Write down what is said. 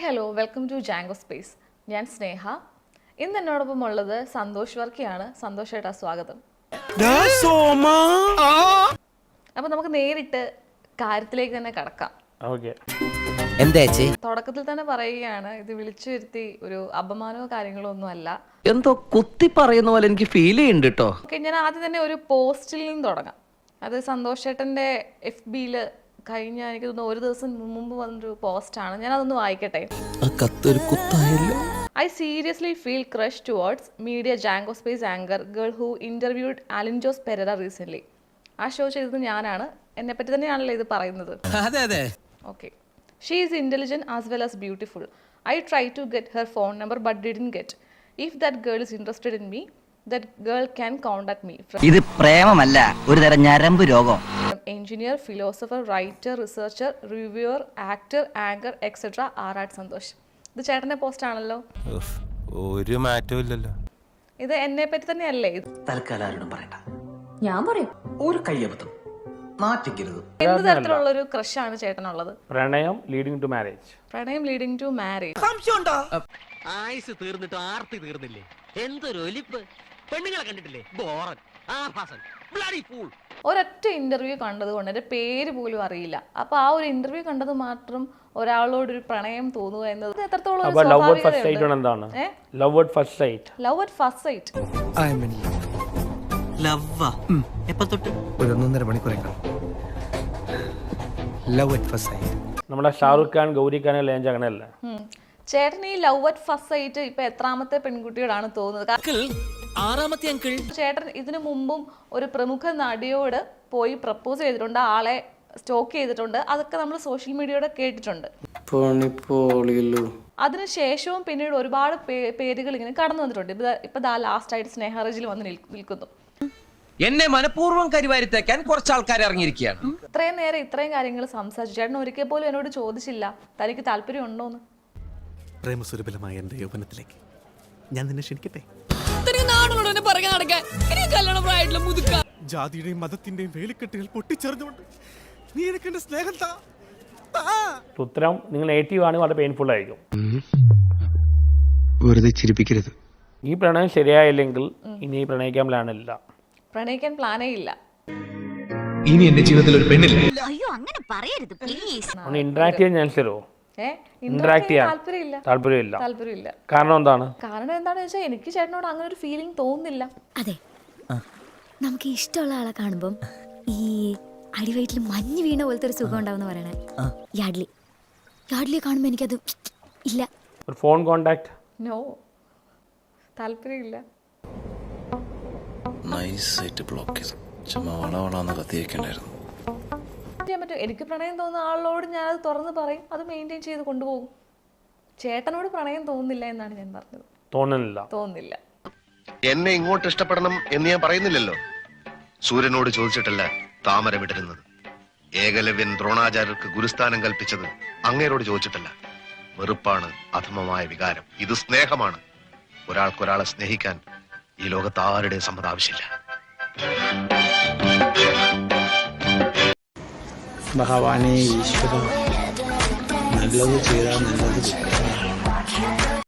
Hi hello welcome to Jango space ഞാൻ സ്നേഹ. ഇന്ന് എന്നോടൊപ്പം ഉള്ളത് സന്തോഷ് വർക്കിയാണ്. സന്തോഷ് ഏട്ടാ സ്വാഗതം അപ്പൊ നമുക്ക് നേരിട്ട് കാര്യത്തിലേക്ക് തന്നെ കടക്കാം. തുടക്കത്തിൽ തന്നെ പറയുകയാണ് ഇത് വിളിച്ചു വരുത്തി ഒരു അപമാനമോ കാര്യങ്ങളോ ഒന്നും അല്ല. എന്തോ കുത്തി പറയുന്ന പോലെ എനിക്ക് ഫീൽ ചെയ്യുന്നുണ്ട് കേട്ടോ ഞാൻ ആദ്യം തന്നെ ഒരു പോസ്റ്റിൽ നിന്ന് തുടങ്ങാം. അത് സന്തോഷേട്ടന്റെ എഫ് ബിയിൽ കഴിഞ്ഞ എനിക്ക് തോന്നുന്നു ഒരു ദിവസം മുമ്പ് വന്നൊരു പോസ്റ്റാണ്. ഞാൻ അതൊന്ന് വായിക്കട്ടെ. I seriously feel crush towards media Jango space anchor girl Space Anger girl പെരറ recently. ആ ഷോ ചെയ്തത് ഞാനാണ്. എന്നെ പറ്റി തന്നെയാണല്ലോ ഇത് പറയുന്നത്. അതെ അതെ. Okay she is intelligent as well as beautiful I try to get her phone number but didn't get if that girl is interested in me that girl can contact me ഇത് പ്രേമമല്ല. ഒരു തരം ഞരമ്പ് രോഗം. Engineer philosopher writer researcher reviewer actor anchor etcetera Arattu Santhosh. ഇത് ചേട്ടന്റെ post ആണല്ലോ. ഒരു മാറ്റവും ഇല്ലല്ലോ. ഇത് എന്നെ പറ്റി തന്നെയല്ലേ? ഇത് തൽക്കാലം ആരോടും പറയണ്ട. ഞാൻ പറയും. ഒരു കയ്യബദ്ധം. നാറ്റിക്കരുത്. എന്ത് തരത്തിലുള്ള ഒരു ക്രഷാണ് ചേട്ടനുള്ളത്? പ്രണയം ലീഡിങ് ടു മാരേജ് പ്രണയം ലീഡിങ് ടു മാരേജ് ആയുസ് തീർന്നിട്ട് ആർത്തി തീർന്നില്ലേ? എന്തൊരു ഒലിപ്പ്. പെണ്ണുങ്ങളെ കണ്ടിട്ടില്ലേ? ബോറൻ ആഭാസൻ ബ്ലഡി ഫൂൾ ഒരൊറ്റ ഇന്റർവ്യൂ കണ്ടത് കൊണ്ട് എന്റെ പേര് പോലും അറിയില്ല. അപ്പൊ ആ ഒരു ഇന്റർവ്യൂ കണ്ടത് മാത്രം ഒരാളോട് ഒരു പ്രണയം തോന്നുക എന്നത് എത്രത്തോളം ലവ് അറ്റ് ഫസ്റ്റ് സൈറ്റ് എന്താണ്? Love at first sight love at first sight ലവ്വാ എപ്പ തൊട്ട്? ഒരു ഒന്നൊന്നര ലവ് അറ്റ് ഫസ്റ്റ് സൈറ്റ് നമ്മുടെ ഷാറുഖ് ഖാൻ ഗൗരി ഖാൻ ലേഞ്ച് അങ്ങനെയല്ല? ചേട്ടൻ ഈ ലവ് അറ്റ് ഫസ്റ്റ് സൈറ്റ് ഇപ്പൊ എത്രാമത്തെ പെൺകുട്ടിയോടാണ് തോന്നുന്നത്? ആറാമത്തെ അങ്കിൾ ചേട്ടൻ ഇതിനു മുമ്പും ഒരു പ്രമുഖ നടിയോട് പോയി പ്രപ്പോസ് ചെയ്തിട്ടുണ്ട് ആളെ സ്റ്റോക്ക് ചെയ്തിട്ടുണ്ട്. അതൊക്കെ നമ്മൾ സോഷ്യൽ മീഡിയയുടെ കേട്ടിട്ടുണ്ട്. അതിനുശേഷവും പിന്നീട് ഒരുപാട് പേരുകൾ ഇങ്ങനെ കടന്നു വന്നിട്ടുണ്ട്. ഇപ്പൊ ദാ- ദാ ലാസ്റ്റ് ആയിട്ട് സ്നേഹറജിൽ വന്ന് നിൽ- നിൽക്കുന്നു. എന്നെ മനഃപൂർവം കരിവാരി തേക്കാൻ കുറച്ച് ആൾക്കാർ ഇറങ്ങിയിരിക്കുകയാണ് ഇത്രയും നേരം ഇത്രയും കാര്യങ്ങൾ സംസാരിച്ചു. ചേട്ടൻ ഒരിക്കൽ പോലും എന്നോട് ചോദിച്ചില്ല തനിക്ക് താല്പര്യം ഉണ്ടോന്ന് പ്രേമസുരഭിലമായ എന്റെ യൗവനത്തിലേക്ക്. ഞാൻ നിന്നെ ക്ഷണിക്കട്ടെ? ജാതിയുടെയും മതത്തിന്റെയും വേലിക്കെട്ടുകൾ പൊട്ടിച്ചെറിഞ്ഞുകൊണ്ട് നീ എനിക്ക് എന്റെ സ്നേഹം താ. ഉത്തരം നിങ്ങൾ നേറ്റീവ് വളരെ പെയിൻഫുൾ ആയിരിക്കും. വെറുതെ ചിരിപ്പിക്കരുത്. ഈ പ്രണയം ശരിയായില്ലെങ്കിൽ ഇനി പ്രണയിക്കാൻ പ്ലാനില്ല പ്രണയിക്കാൻ പ്ലാനേ ഇല്ല. ഇനി എന്റെ ജീവിതത്തിൽ ഒരു പെണ്ണില്ല? അയ്യോ അങ്ങനെ പറയരുത് പ്ലീസ് ഒന്ന് ഇന്ററാക്ട് ചെയ്യാൻ ചാൻസ് തരുമോ ഇന്ററാക്ട് ചെയ്യാൻ താല്പര്യമില്ല. താല്പര്യമില്ല. താല്പര്യമില്ല. കാരണം എന്താണ്? കാരണം എന്താണെന്ന് വെച്ചാൽ എനിക്ക് ചേട്ടനോട് അങ്ങനെ ഒരു ഫീലിംഗ് തോന്നുന്നില്ല. അതെ. നമുക്ക് ഇഷ്ടമുള്ള ആളെ കാണുമ്പം ഈ അടിവയറ്റിൽ മഞ്ഞ് വീണ പോലത്തെ ഒരു സുഖം ഉണ്ടാവും പറയണേ. യാഡ്ലി. യാഡ്ലിയെ കാണുമ്പോ എനിക്കത് ഇല്ല. ഒരു ഫോൺ കോണ്ടാക്ട് നോ താല്പര്യമില്ല. നൈസായിട്ട് ബ്ലോക്ക് ചെയ്തു. ചുമ്മാ വളവളാന്ന് കത്തിയേക്കണ്ടായിരുന്നു. ചെയ്യാൻ പറ്റും. എനിക്ക് പ്രണയം തോന്നുന്ന ആളോട് ഞാൻ അത് തുറന്ന് പറയും. അത് മെയിന്റെയിൻ ചെയ്ത് കൊണ്ടുപോകും. ചേട്ടനോട് പ്രണയം തോന്നുന്നില്ല എന്നാണ് ഞാൻ പറഞ്ഞത്. തോന്നുന്നില്ല. തോന്നുന്നില്ല. എന്നെ ഇങ്ങോട്ട് ഇഷ്ടപ്പെടണം എന്ന് ഞാൻ പറയുന്നില്ലല്ലോ. സൂര്യനോട് ചോദിച്ചിട്ടല്ല താമര വിടരുന്നത്. ഏകലവ്യൻ ദ്രോണാചാര്യർക്ക് ഗുരുസ്ഥാനം കൽപ്പിച്ചത് അങ്ങേരോട് ചോദിച്ചിട്ടല്ല. വെറുപ്പാണ് അധമമായ വികാരം. ഇത് സ്നേഹമാണ്. ഒരാൾക്കൊരാളെ സ്നേഹിക്കാൻ ഈ ലോകത്ത് ആരുടെയും സമ്മതം ആവശ്യമില്ല ഭഗവാനെ ഈശ്വര നല്ലത് ചെയ്താൽ നല്ലത് കിട്ടും